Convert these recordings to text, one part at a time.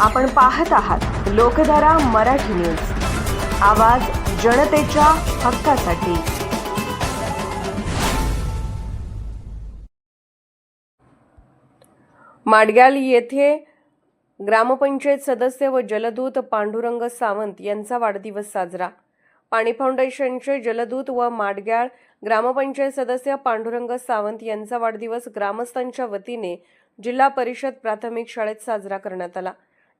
आपण पाहत आहात लोकधारा मराठी न्यूज. आवाज जनतेच्या हक्कासाठी. माडग्याल येथे ग्रामपंचायत सदस्य व जलदूत पांडुरंग सावंत यांचा वाढदिवस साजरा. पाणी फाउंडेशनचे जलदूत व माडग्याळ ग्रामपंचायत सदस्य पांडुरंग सावंत यांचा वाढदिवस ग्रामस्थांच्या वतीने जिल्हा परिषद प्राथमिक शाळेत साजरा करण्यात आला.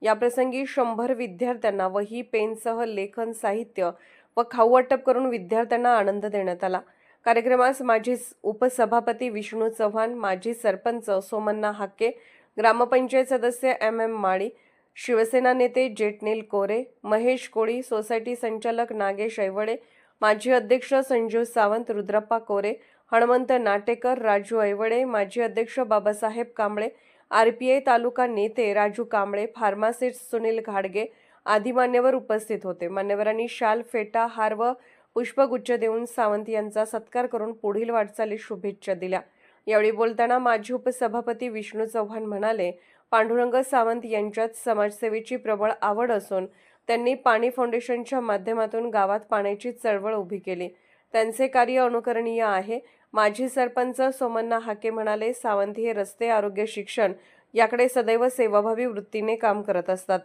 याप्रसंगी शंभर विद्यार्थ्यांना वही पेनसह लेखन साहित्य व खाऊ वाटप करून विद्यार्थ्यांना आनंद देण्यात आला. कार्यक्रमास माजी उपसभापती विष्णू चव्हाण माजी सरपंच सोमन्ना हाके ग्रामपंचायत सदस्य एम एम माळी शिवसेना नेते जेटनील कोरे महेश कोळी सोसायटी संचालक नागेश ऐवळे माजी अध्यक्ष संजीव सावंत रुद्रप्पा कोरे हणमंत नाटेकर राजू ऐवळे माजी अध्यक्ष बाबासाहेब कांबळे आरपीआय तालुका नेते राजू कांबळे फार्मासिस्ट सुनील घाडगे आदी मान्यवर उपस्थित होते. मान्यवरांनी शाल फेटा हार व पुष्पगुच्छ देऊन सावंत यांचा सत्कार करून पुढील वाटचालीस शुभेच्छा दिल्या. यावेळी बोलताना माजी उपसभापती विष्णू चव्हाण म्हणाले पांडुरंग सावंत यांच्यात समाजसेवेची प्रबळ आवड असून त्यांनी पाणी फाउंडेशनच्या माध्यमातून गावात पाण्याची चळवळ उभी केली. त्यांचे कार्य अनुकरणीय आहे. माजी सरपंच सोमन्ना हाके म्हणाले सावंत हे रस्ते आरोग्य शिक्षण याकडे सदैव सेवाभावी वृत्तीने काम करत असतात.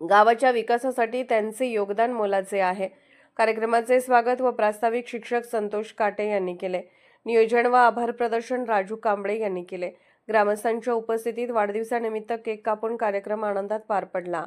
गावाच्या विकासासाठी त्यांचे योगदान मोलाचे आहे. कार्यक्रमाचे स्वागत व प्रास्ताविक शिक्षक संतोष काटे यांनी केले. नियोजन व आभार प्रदर्शन राजू कांबळे यांनी केले. ग्रामस्थांच्या उपस्थितीत वाढदिवसानिमित्त केक कापून कार्यक्रम आनंदात पार पडला.